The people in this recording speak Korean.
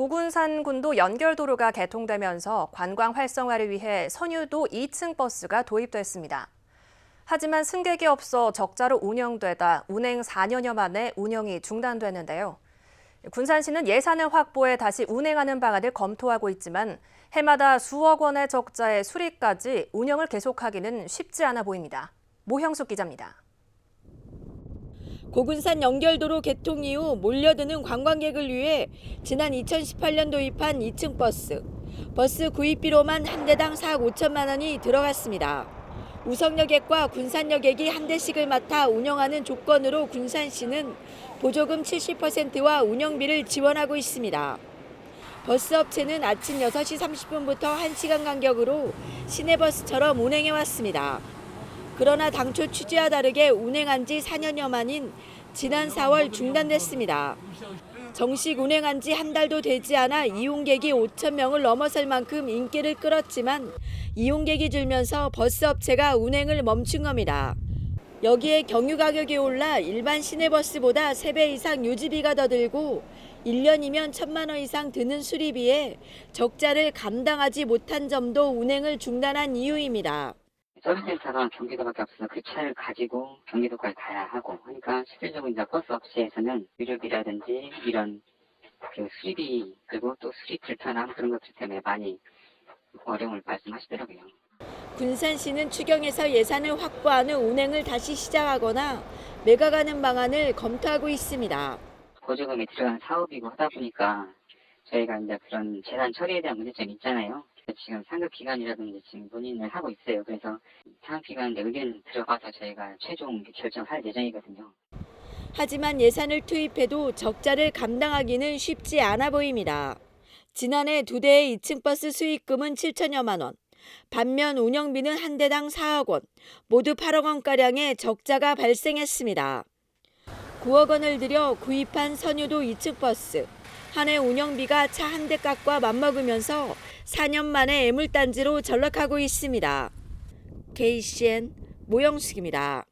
고군산군도 연결도로가 개통되면서 관광 활성화를 위해 선유도 2층 버스가 도입됐습니다. 하지만 승객이 없어 적자로 운영되다 운행 4년여 만에 운영이 중단됐는데요. 군산시는 예산을 확보해 다시 운행하는 방안을 검토하고 있지만 해마다 수억 원의 적자에 수리까지 운영을 계속하기는 쉽지 않아 보입니다. 모형숙 기자입니다. 고군산 연결도로 개통 이후 몰려드는 관광객을 위해 지난 2018년 도입한 2층 버스. 버스 구입비로만 한 대당 4억 5천만 원이 들어갔습니다. 우성여객과 군산여객이 한 대씩을 맡아 운영하는 조건으로 군산시는 보조금 70%와 운영비를 지원하고 있습니다. 버스 업체는 아침 6시 30분부터 1시간 간격으로 시내버스처럼 운행해 왔습니다. 그러나 당초 취지와 다르게 운행한 지 4년여 만인 지난 4월 중단됐습니다. 정식 운행한 지 한 달도 되지 않아 이용객이 5천 명을 넘어설 만큼 인기를 끌었지만 이용객이 줄면서 버스 업체가 운행을 멈춘 겁니다. 여기에 경유 가격이 올라 일반 시내버스보다 3배 이상 유지비가 더 들고 1년이면 천만 원 이상 드는 수리비에 적자를 감당하지 못한 점도 운행을 중단한 이유입니다. 서비스센터가 경기도밖에 없어서 그 차를 가지고 경기도까지 가야 하고 하니까 실질적으로 이제 버스 업체에서는 유료비라든지 이런 그 수리비 그리고 또 수리 불편함 그런 것들 때문에 많이 어려움을 말씀하시더라고요. 군산시는 추경에서 예산을 확보한 후 운행을 다시 시작하거나 매각하는 방안을 검토하고 있습니다. 보조금이 들어간 사업이고 하다 보니까 저희가 이제 그런 재산 처리에 대한 문제점이 있잖아요. 지금 상급 기관이라든지 지금 논의를 하고 있어요. 그래서 상급 기관에 의견 들어가서 저희가 최종 결정할 예정이거든요. 하지만 예산을 투입해도 적자를 감당하기는 쉽지 않아 보입니다. 지난해 두 대의 2층 버스 수익금은 7천여만 원, 반면 운영비는 한 대당 4억 원, 모두 8억 원가량의 적자가 발생했습니다. 9억 원을 들여 구입한 선유도 2층 버스, 한 해 운영비가 차 한 대 값과 맞먹으면서 4년 만에 애물단지로 전락하고 있습니다. KCN 모영숙입니다.